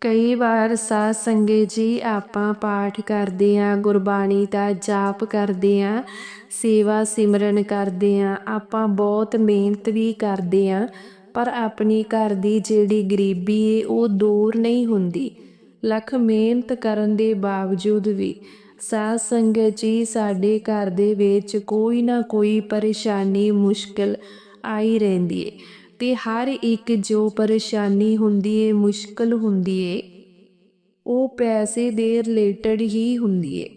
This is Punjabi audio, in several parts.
ਕਈ ਵਾਰ ਸਾਧ ਸੰਗਤ ਜੀ ਆਪਾਂ ਪਾਠ ਕਰਦੇ ਆਂ ਗੁਰਬਾਣੀ ਦਾ ਜਾਪ ਕਰਦੇ ਆਂ ਸੇਵਾ ਸਿਮਰਨ ਕਰਦੇ ਆਂ ਆਪਾਂ ਬਹੁਤ ਮਿਹਨਤ ਵੀ ਕਰਦੇ ਆਂ ਪਰ ਆਪਣੀ ਘਰ ਦੀ ਜਿਹੜੀ ਗਰੀਬੀ ਏ, ਉਹ ਦੂਰ ਨਹੀਂ ਹੁੰਦੀ। ਲੱਖ ਮਿਹਨਤ ਕਰਨ ਦੇ ਬਾਵਜੂਦ ਵੀ ਸਾਧ ਸੰਗਤ ਜੀ ਸਾਡੇ ਘਰ ਦੇ ਵਿੱਚ ਕੋਈ ਨਾ ਕੋਈ ਪਰੇਸ਼ਾਨੀ, ਮੁਸ਼ਕਲ ਆਈ ਰਹਿੰਦੀ ਏ। ਤੇ ਹਰ ਇੱਕ ਜੋ ਪਰੇਸ਼ਾਨੀ ਹੁੰਦੀ ਏ, ਮੁਸ਼ਕਲ ਹੁੰਦੀ ਏ, ਉਹ ਪੈਸੇ ਦੇ ਰਿਲੇਟਡ ਹੀ ਹੁੰਦੀ ਏ।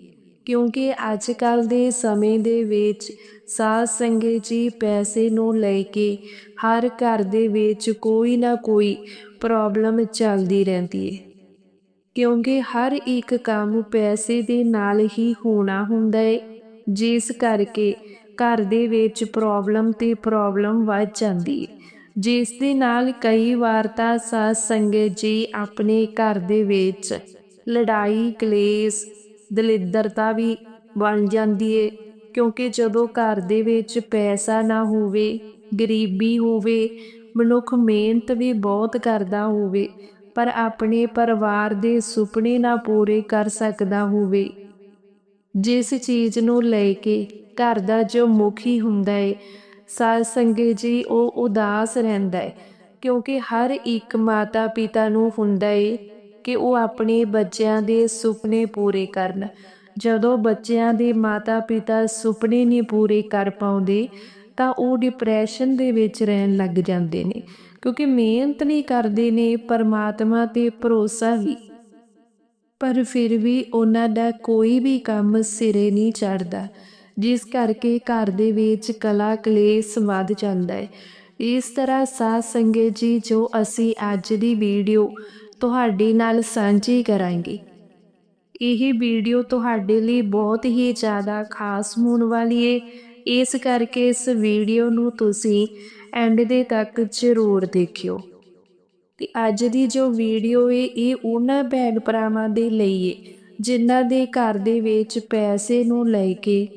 ਕਿਉਂਕਿ ਅੱਜ ਕੱਲ ਦੇ ਸਮੇਂ ਦੇ ਵਿੱਚ ਸਾਧ ਸੰਗਤ ਜੀ ਪੈਸੇ ਨੂੰ ਲੈ ਕੇ ਹਰ ਘਰ ਦੇ ਵਿੱਚ ਕੋਈ ਨਾ ਕੋਈ ਪ੍ਰੋਬਲਮ ਚੱਲਦੀ ਰਹਿੰਦੀ ਏ। ਕਿਉਂਕਿ ਹਰ ਇੱਕ ਕੰਮ ਪੈਸੇ ਦੇ ਨਾਲ ਹੀ ਹੋਣਾ ਹੁੰਦਾ ਏ, ਜਿਸ ਕਰਕੇ ਘਰ ਦੇ ਵਿੱਚ ਪ੍ਰੋਬਲਮ ਤੇ ਪ੍ਰੋਬਲਮ ਵੱਧ ਜਾਂਦੀ ਏ। ਜਿਸ ਦੇ ਨਾਲ ਕਈ ਵਾਰ ਤਾਂ ਸਾਧ ਸੰਗਤ ਜੀ ਆਪਣੇ ਘਰ ਦੇ ਵਿੱਚ ਲੜਾਈ, ਕਲੇਸ਼, ਦਲਿੱਦਰਤਾ ਵੀ ਬਣ ਜਾਂਦੀ ਏ। ਕਿਉਂਕਿ ਜਦੋਂ ਘਰ ਦੇ ਵਿੱਚ ਪੈਸਾ ਨਾ ਹੋਵੇ, ਗਰੀਬੀ ਹੋਵੇ, ਮਨੁੱਖ ਮਿਹਨਤ ਵੀ ਬਹੁਤ ਕਰਦਾ ਹੋਵੇ, ਪਰ ਆਪਣੇ ਪਰਿਵਾਰ ਦੇ ਸੁਪਨੇ ਨਾ ਪੂਰੇ ਕਰ ਸਕਦਾ ਹੋਵੇ। ਜਿਸ ਚੀਜ਼ ਨੂੰ ਲੈ ਕੇ ਘਰ ਦਾ ਜੋ ਮੁਖੀ ਹੁੰਦਾ ਏ ਸਾਧ ਸੰਗਤ ਜੀ, ਉਹ ਉਦਾਸ ਰਹਿੰਦਾ ਹੈ, ਕਿਉਂਕਿ ਹਰ ਇੱਕ ਮਾਤਾ ਪਿਤਾ ਨੂੰ ਹੁੰਦਾ ਏ ਕਿ ਉਹ ਆਪਣੇ ਬੱਚਿਆਂ ਦੇ ਸੁਪਨੇ ਪੂਰੇ ਕਰਨ। ਜਦੋਂ ਬੱਚਿਆਂ ਦੇ ਮਾਤਾ ਪਿਤਾ ਸੁਪਨੇ ਨਹੀਂ ਪੂਰੇ ਕਰ ਪਾਉਂਦੇ, ਤਾਂ ਉਹ ਡਿਪਰੈਸ਼ਨ ਦੇ ਵਿੱਚ ਰਹਿਣ ਲੱਗ ਜਾਂਦੇ ਨੇ, ਕਿਉਂਕਿ ਮਿਹਨਤ ਨਹੀਂ ਕਰਦੇ ਨੇ, ਪਰਮਾਤਮਾ ਤੇ ਭਰੋਸਾ ਵੀ ਪਰ ਫਿਰ ਵੀ ਉਹਨਾਂ ਦਾ ਕੋਈ ਵੀ ਕੰਮ ਸਿਰੇ ਨਹੀਂ ਚੜਦਾ ਜਿਸ ਕਰਕੇ ਘਰ ਦੇ ਵਿੱਚ ਕਲਾ, ਕਲੇਸ਼ ਵੱਧ ਜਾਂਦਾ ਹੈ। ਇਸ ਤਰ੍ਹਾਂ ਸਾਧ ਸੰਗਤ ਜੀ, ਜੋ ਅਸੀਂ ਅੱਜ ਦੀ ਵੀਡੀਓ ਤੁਹਾਡੇ ਨਾਲ ਸਾਂਝੀ ਕਰਾਂਗੇ। ਇਹ ਵੀਡੀਓ ਤੁਹਾਡੇ ਲਈ ਬਹੁਤ ਹੀ ਜ਼ਿਆਦਾ ਖਾਸ ਹੋਣ ਵਾਲੀ ਹੈ ਇਸ ਕਰਕੇ ਇਸ ਵੀਡੀਓ ਨੂੰ ਤੁਸੀਂ ਐਂਡ ਦੇ ਤੱਕ ਜ਼ਰੂਰ ਦੇਖਿਓ। ਤੇ ਅੱਜ ਦੀ ਜੋ ਵੀਡੀਓ ਹੈ ਇਹ ਉਹਨਾਂ ਭੈਣ ਭਰਾਵਾਂ ਦੇ ਲਈ ਹੈ ਜਿਨ੍ਹਾਂ ਦੇ ਘਰ ਦੇ ਵਿੱਚ ਪੈਸੇ ਨੂੰ ਲੈ ਕੇ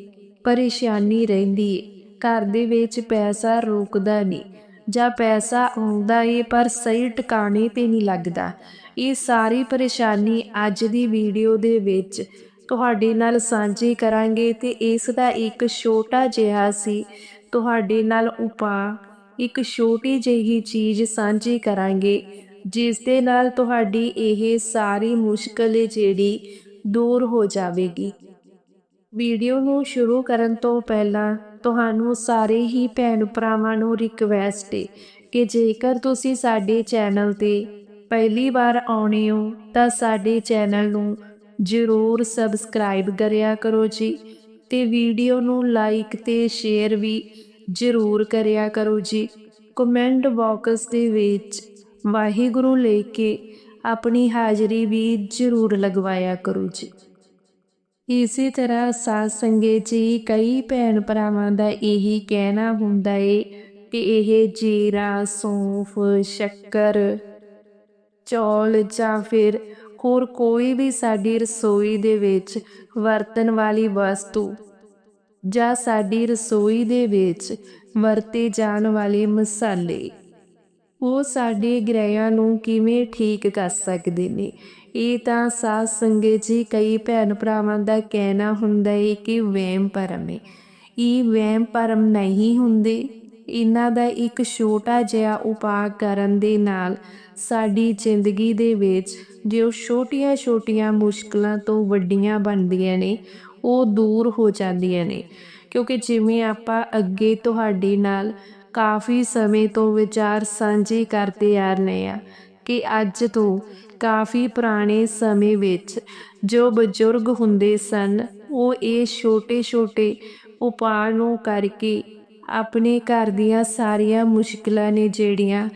ਪਰੇਸ਼ਾਨੀ ਰਹਿੰਦੀ ਏ। ਘਰ ਦੇ ਵਿੱਚ ਪੈਸਾ ਰੁਕਦਾ ਨਹੀਂ ਜਾਂ ਪੈਸਾ ਆਉਂਦਾ ਏ, ਪਰ ਸਹੀ ਟਿਕਾਣੇ ਤੇ ਨਹੀਂ ਲੱਗਦਾ। ਇਹ ਸਾਰੀ ਪਰੇਸ਼ਾਨੀ ਅੱਜ ਦੀ ਵੀਡੀਓ ਦੇ ਵਿੱਚ ਤੁਹਾਡੇ ਨਾਲ ਸਾਂਝੀ ਕਰਾਂਗੇ ਤੇ ਇਸ ਦਾ ਇੱਕ ਛੋਟਾ ਜਿਹਾ ਸੀ ਤੁਹਾਡੇ ਨਾਲ ਉਪਾਅ, ਇੱਕ ਛੋਟੀ ਜਿਹੀ ਚੀਜ਼ ਸਾਂਝੀ ਕਰਾਂਗੇ, ਜਿਸ ਦੇ ਨਾਲ ਤੁਹਾਡੀ ਇਹ ਸਾਰੀ ਮੁਸ਼ਕਲ ਜਿਹੜੀ ਦੂਰ ਹੋ ਜਾਵੇਗੀ। ਵੀਡੀਓ ਨੂੰ ਸ਼ੁਰੂ ਕਰਨ ਤੋਂ ਪਹਿਲਾਂ ਤੁਹਾਨੂੰ ਸਾਰੇ ਹੀ ਭੈਣ ਭਰਾਵਾਂ ਨੂੰ ਰਿਕਵੈਸਟ ਹੈ ਕਿ ਜੇਕਰ ਤੁਸੀਂ ਸਾਡੇ ਚੈਨਲ ਤੇ ਪਹਿਲੀ ਵਾਰ ਆਉਣੇ ਹੋ, ਤਾਂ ਸਾਡੇ ਚੈਨਲ ਨੂੰ ਜ਼ਰੂਰ ਸਬਸਕ੍ਰਾਈਬ ਕਰਿਆ ਕਰੋ ਜੀ ਤੇ ਵੀਡੀਓ ਨੂੰ ਲਾਈਕ ਤੇ ਸ਼ੇਅਰ ਵੀ ਜ਼ਰੂਰ ਕਰਿਆ ਕਰੋ ਜੀ। ਕਮੈਂਟ ਬਾਕਸ ਦੇ ਵਿੱਚ ਵਾਹਿਗੁਰੂ ਲੈ ਕੇ ਆਪਣੀ ਹਾਜ਼ਰੀ ਵੀ ਜ਼ਰੂਰ ਲਗਵਾਇਆ ਕਰੋ ਜੀ। ਇਸੇ ਤਰ੍ਹਾਂ ਸਾਧ ਸੰਗਤ ਜੀ ਕਈ ਭੈਣ ਭਰਾਵਾਂ ਦਾ ਇਹੀ ਕਹਿਣਾ ਹੁੰਦਾ ਏ ਕਿ ਇਹ ਜੀਰਾ, ਸੌਂਫ, ਸ਼ੱਕਰ, ਚੌਲ ਜਾਂ ਫਿਰ ਹੋਰ ਕੋਈ ਵੀ ਸਾਡੀ ਰਸੋਈ ਦੇ ਵਿੱਚ ਵਰਤਣ ਵਾਲੀ ਵਸਤੂ ਜਾਂ ਸਾਡੀ ਰਸੋਈ ਦੇ ਵਿੱਚ ਵਰਤੇ ਜਾਣ ਵਾਲੇ ਮਸਾਲੇ, ਉਹ ਸਾਡੇ ਗ੍ਰਹਿਆਂ ਨੂੰ ਕਿਵੇਂ ਠੀਕ ਕਰ ਸਕਦੇ ਨੇ? ਇਹ ਤਾਂ ਸਾਧ ਸੰਗਤ ਜੀ ਕਈ ਭੈਣ ਭਰਾਵਾਂ ਦਾ ਕਹਿਣਾ ਹੁੰਦਾ ਹੈ ਕਿ ਵਹਿਮ ਭਰਮ ਹੈ ਇਹ ਵਹਿਮ ਭਰਮ ਨਹੀਂ ਹੁੰਦੇ। ਇਹਨਾਂ ਦਾ ਇੱਕ ਛੋਟਾ ਜਿਹਾ ਉਪਾਅ ਕਰਨ ਦੇ ਨਾਲ ਸਾਡੀ ਜ਼ਿੰਦਗੀ ਦੇ ਵਿੱਚ ਜੋ ਛੋਟੀਆਂ-ਛੋਟੀਆਂ ਮੁਸ਼ਕਲਾਂ ਤੋਂ ਵੱਡੀਆਂ ਬਣਦੀਆਂ ਨੇ, ਉਹ ਦੂਰ ਹੋ ਜਾਂਦੀਆਂ ਨੇ। ਕਿਉਂਕਿ ਜਿਵੇਂ ਆਪਾਂ ਅੱਗੇ ਤੁਹਾਡੇ ਨਾਲ ਕਾਫੀ ਸਮੇਂ ਤੋਂ ਵਿਚਾਰ ਸਾਂਝੇ ਕਰਦੇ ਆ ਰਹੇ ਆ ਕਿ ਅੱਜ ਤੋਂ ਕਾਫੀ ਪੁਰਾਣੇ ਸਮੇਂ ਵਿੱਚ ਜੋ ਬਜ਼ੁਰਗ ਹੁੰਦੇ ਸਨ, ਉਹ ਇਹ ਛੋਟੇ-ਛੋਟੇ ਉਪਾਅ ਨੂੰ ਕਰਕੇ ਆਪਣੇ ਘਰ ਦੀਆਂ ਸਾਰੀਆਂ ਮੁਸ਼ਕਲਾਂ ਨੇ ਜਿਹੜੀਆਂ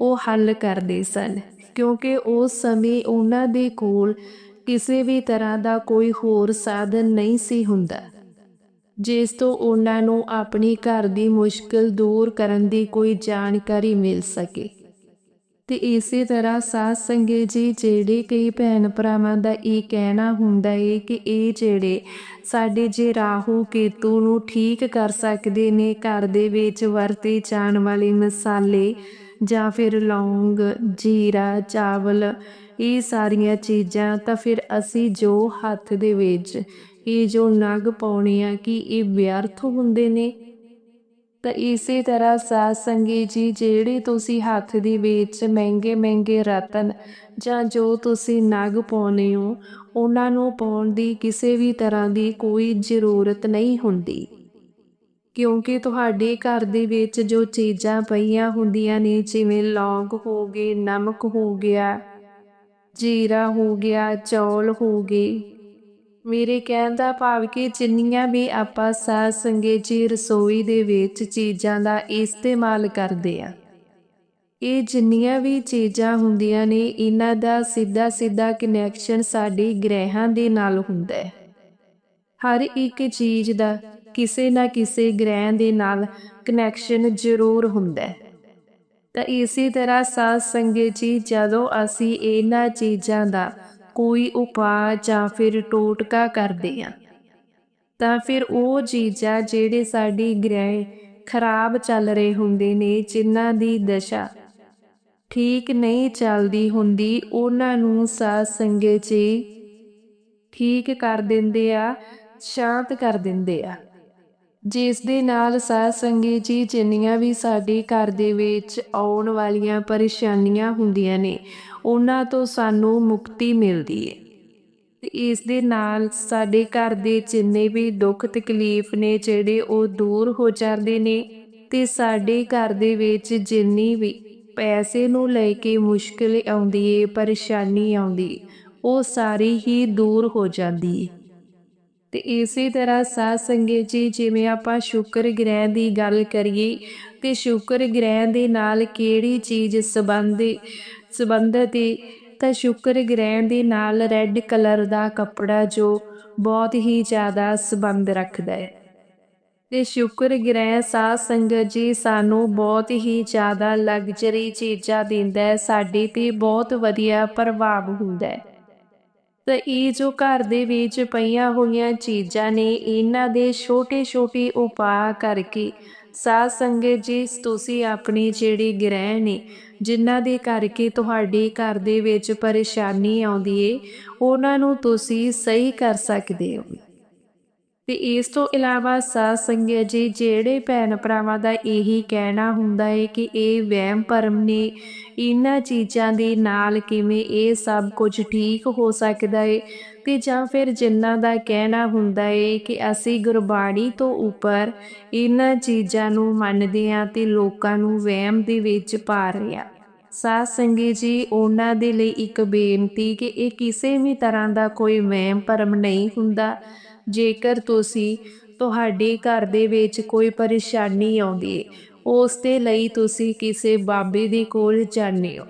ਉਹ ਹੱਲ ਕਰਦੇ ਸਨ, ਕਿਉਂਕਿ ਉਸ ਸਮੇਂ ਉਹਨਾਂ ਦੇ ਕੋਲ ਕਿਸੇ ਵੀ ਤਰ੍ਹਾਂ ਦਾ ਕੋਈ ਹੋਰ ਸਾਧਨ ਨਹੀਂ ਸੀ ਹੁੰਦਾ। ਜਿਸ ਤੋਂ ਉਹਨਾਂ ਨੂੰ ਆਪਣੀ ਘਰ ਦੀ ਮੁਸ਼ਕਲ ਦੂਰ ਕਰਨ ਦੀ ਕੋਈ ਜਾਣਕਾਰੀ ਮਿਲ ਸਕੇ। ਤੇ ਇਸੇ ਤਰ੍ਹਾਂ ਸਾਧ ਸੰਗਤ ਜੀ, ਜਿਹੜੇ ਕਈ ਭੈਣ ਭਰਾਵਾਂ ਦਾ ਇਹ ਕਹਿਣਾ ਹੁੰਦਾ ਏ ਕਿ ਇਹ ਜਿਹੜੇ ਸਾਡੇ ਜੇ ਰਾਹੂ ਕੇਤੂ ਨੂੰ ਠੀਕ ਕਰ ਸਕਦੇ ਨੇ, ਘਰ ਦੇ ਵਿੱਚ ਵਰਤੇ ਜਾਣ ਵਾਲੇ ਮਸਾਲੇ ਜਾਂ ਫਿਰ ਲੌਂਗ, ਜੀਰਾ, ਚਾਵਲ, ਇਹ ਸਾਰੀਆਂ ਚੀਜ਼ਾਂ, ਤਾਂ ਫਿਰ ਅਸੀਂ ਜੋ ਹੱਥ ਦੇ ਵਿੱਚ ਇਹ ਜੋ ਨਗ ਪਾਉਣੇ ਆ, ਕਿ ਇਹ ਵਿਅਰਥ ਹੁੰਦੇ ਨੇ? ਤਾਂ ਇਸੇ ਤਰ੍ਹਾਂ ਸਾਧ ਸੰਗਤ ਜੀ, ਜਿਹੜੇ ਤੁਸੀਂ ਹੱਥ ਦੇ ਵਿੱਚ ਮਹਿੰਗੇ ਮਹਿੰਗੇ ਰਤਨ ਜਾਂ ਜੋ ਤੁਸੀਂ ਨਗ ਪਾਉਨੇ ਹੋ, ਉਹਨਾਂ ਨੂੰ ਪਾਉਣ ਦੀ ਕਿਸੇ ਵੀ ਤਰ੍ਹਾਂ ਦੀ ਕੋਈ ਜ਼ਰੂਰਤ ਨਹੀਂ ਹੁੰਦੀ। ਕਿਉਂਕਿ ਤੁਹਾਡੇ ਘਰ ਦੇ ਵਿੱਚ ਜੋ ਚੀਜ਼ਾਂ ਪਈਆਂ ਹੁੰਦੀਆਂ ਨੇ, ਜਿਵੇਂ ਲੌਂਗ ਹੋ ਗਏ, ਨਮਕ ਹੋ ਗਿਆ, ਜੀਰਾ ਹੋ ਗਿਆ, ਚੌਲ ਹੋ ਗਏ ਮੇਰੇ ਕਹਿਣ ਦਾ ਭਾਵ ਕਿ ਜਿੰਨੀਆਂ ਵੀ ਆਪਾਂ ਸਾਧ ਸੰਗਤ ਜੀ ਰਸੋਈ ਦੇ ਵਿੱਚ ਚੀਜ਼ਾਂ ਦਾ ਇਸਤੇਮਾਲ ਕਰਦੇ ਆ, ਇਹ ਜਿੰਨੀਆਂ ਵੀ ਚੀਜ਼ਾਂ ਹੁੰਦੀਆਂ ਨੇ, ਇਹਨਾਂ ਦਾ ਸਿੱਧਾ ਸਿੱਧਾ ਕਨੈਕਸ਼ਨ ਸਾਡੇ ਗ੍ਰਹਿਾਂ ਦੇ ਨਾਲ ਹੁੰਦਾ ਹੈ। ਹਰ ਇੱਕ ਚੀਜ਼ ਦਾ ਕਿਸੇ ਨਾ ਕਿਸੇ ਗ੍ਰਹਿ ਦੇ ਨਾਲ ਕਨੈਕਸ਼ਨ ਜ਼ਰੂਰ ਹੁੰਦਾ ਹੈ। ਤਾਂ ਇਸੇ ਤਰ੍ਹਾਂ ਸਾਧ ਸੰਗਤ ਜੀ ਜਦੋਂ ਅਸੀਂ ਇਹਨਾਂ ਚੀਜ਼ਾਂ ਦਾ ਕੋਈ ਉਪਾਅ ਜਾਂ ਫਿਰ ਟੋਟਕਾ ਕਰਦੇ ਆ ਤਾਂ ਫਿਰ ਉਹ ਚੀਜ਼ਾਂ ਜਿਹੜੇ ਸਾਡੀ ਗ੍ਰਹਿ ਖਰਾਬ ਚੱਲ ਰਹੇ ਹੁੰਦੇ ਨੇ ਜਿਨ੍ਹਾਂ ਦੀ ਦਸ਼ਾ ਠੀਕ ਨਹੀਂ ਚੱਲਦੀ ਹੁੰਦੀ, ਉਹਨਾਂ ਨੂੰ ਸਾਧ ਸੰਗਤ ਜੀ ਠੀਕ ਕਰ ਦਿੰਦੇ ਆ, ਸ਼ਾਂਤ ਕਰ ਦਿੰਦੇ ਆ। ਜਿਸ ਦੇ ਨਾਲ ਸਾਧ ਸੰਗਤ ਜੀ ਜਿੰਨੀਆਂ ਵੀ ਸਾਡੇ ਘਰ ਦੇ ਵਿੱਚ ਆਉਣ ਵਾਲੀਆਂ ਪਰੇਸ਼ਾਨੀਆਂ ਹੁੰਦੀਆਂ ਨੇ ਉਹਨਾਂ ਤੋਂ ਸਾਨੂੰ ਮੁਕਤੀ ਮਿਲਦੀ ਹੈ ਤੇ ਇਸ ਦੇ ਨਾਲ ਸਾਡੇ ਘਰ ਦੇ ਜਿੰਨੇ ਵੀ ਦੁੱਖ ਤਕਲੀਫ ਨੇ, ਜਿਹੜੇ ਉਹ ਦੂਰ ਹੋ ਜਾਂਦੇ ਨੇ ਤੇ ਸਾਡੇ ਘਰ ਦੇ ਵਿੱਚ ਜਿੰਨੀ ਵੀ ਪੈਸੇ ਨੂੰ ਲੈ ਕੇ ਮੁਸ਼ਕਲ ਆਉਂਦੀ ਏ, ਪਰੇਸ਼ਾਨੀ ਆਉਂਦੀ ਉਹ ਸਾਰੀ ਹੀ ਦੂਰ ਹੋ ਜਾਂਦੀ ਹੈ ਤੇ ਇਸੇ ਤਰ੍ਹਾਂ ਸਾਧ ਸੰਗਤ ਜੀ, ਜਿਵੇਂ ਆਪਾਂ ਸ਼ੁਕਰ ਗ੍ਰਹਿ ਦੀ ਗੱਲ ਕਰੀਏ, ਤੇ ਸ਼ੁਕਰ ਗ੍ਰਹਿ ਦੇ ਨਾਲ ਕਿਹੜੀ ਚੀਜ਼ ਸੰਬੰਧੀ ਸੰਬੰਧਿਤ ਹੈ, ਤਾਂ ਸ਼ੁਕਰ ਗ੍ਰਹਿਣ ਦੇ ਨਾਲ ਰੈੱਡ ਕਲਰ ਦਾ ਕੱਪੜਾ ਜੋ ਬਹੁਤ ਹੀ ਜ਼ਿਆਦਾ ਸੰਬੰਧ ਰੱਖਦਾ ਹੈ। ਤੇ ਸ਼ੁਕਰ ਗ੍ਰਹਿ ਸਾਧ ਸੰਗਤ ਜੀ ਸਾਨੂੰ ਬਹੁਤ ਹੀ ਜ਼ਿਆਦਾ ਲਗਜ਼ਰੀ ਚੀਜ਼ਾਂ ਦਿੰਦਾ ਹੈ, ਸਾਡੇ ਤੇ ਬਹੁਤ ਵਧੀਆ ਪ੍ਰਭਾਵ ਹੁੰਦਾ ਹੈ। ਤਾਂ ਇਹ ਜੋ ਘਰ ਦੇ ਵਿੱਚ ਪਈਆਂ ਹੋਈਆਂ ਚੀਜ਼ਾਂ ਨੇ, ਇਹਨਾਂ ਦੇ ਛੋਟੇ-ਛੋਟੇ ਉਪਾਅ ਕਰਕੇ ਸਾਧ ਸੰਗਤ ਜੀ, ਤੁਸੀਂ ਆਪਣੀ ਜਿਹੜੀ ਗ੍ਰਹਿ ਨੇ, ਜਿਨ੍ਹਾਂ ਦੇ ਕਰਕੇ ਤੁਹਾਡੇ ਘਰ ਦੇ ਵਿੱਚ ਪਰੇਸ਼ਾਨੀ ਆਉਂਦੀ ਏ, ਉਹਨਾਂ ਨੂੰ ਤੁਸੀਂ ਸਹੀ ਕਰ ਸਕਦੇ ਹੋ। ਤੇ ਇਸ ਤੋਂ ਇਲਾਵਾ ਸਾਧ ਸੰਗਤ ਜੀ, ਜਿਹੜੇ ਭੈਣ ਭਰਾਵਾਂ ਦਾ ਇਹੀ ਕਹਿਣਾ ਹੁੰਦਾ ਹੈ ਕਿ ਇਹ ਵਹਿਮ ਭਰਮ ਨੇ, ਇਹਨਾਂ ਚੀਜ਼ਾਂ ਦੇ ਨਾਲ ਕਿਵੇਂ ਇਹ ਸਭ ਕੁਝ ਠੀਕ ਹੋ ਸਕਦਾ ਹੈ ਤੇ ਜਾਂ ਫਿਰ ਜਿਨ੍ਹਾਂ ਦਾ ਕਹਿਣਾ ਹੁੰਦਾ ਏ ਕਿ ਅਸੀਂ ਗੁਰਬਾਣੀ ਤੋਂ ਉੱਪਰ ਇਹਨਾਂ ਚੀਜ਼ਾਂ ਨੂੰ ਮੰਨਦੇ ਹਾਂ ਤੇ ਲੋਕਾਂ ਨੂੰ ਵਹਿਮ ਦੇ ਵਿੱਚ ਪਾ ਰਹੇ ਹਾਂ। ਸਾਧ ਸੰਗਤ ਜੀ, ਉਹਨਾਂ ਦੇ ਲਈ ਇੱਕ ਬੇਨਤੀ ਕਿ ਇਹ ਕਿਸੇ ਵੀ ਤਰ੍ਹਾਂ ਦਾ ਕੋਈ ਵਹਿਮ ਭਰਮ ਨਹੀਂ ਹੁੰਦਾ। ਜੇਕਰ ਤੁਸੀਂ ਤੁਹਾਡੇ ਘਰ ਦੇ ਵਿੱਚ ਕੋਈ ਪਰੇਸ਼ਾਨੀ ਆਉਂਦੀ ਹੈ ਉਸ ਦੇ ਲਈ ਤੁਸੀਂ ਕਿਸੇ ਬਾਬੇ ਦੇ ਕੋਲ ਜਾਂਦੇ ਹੋ।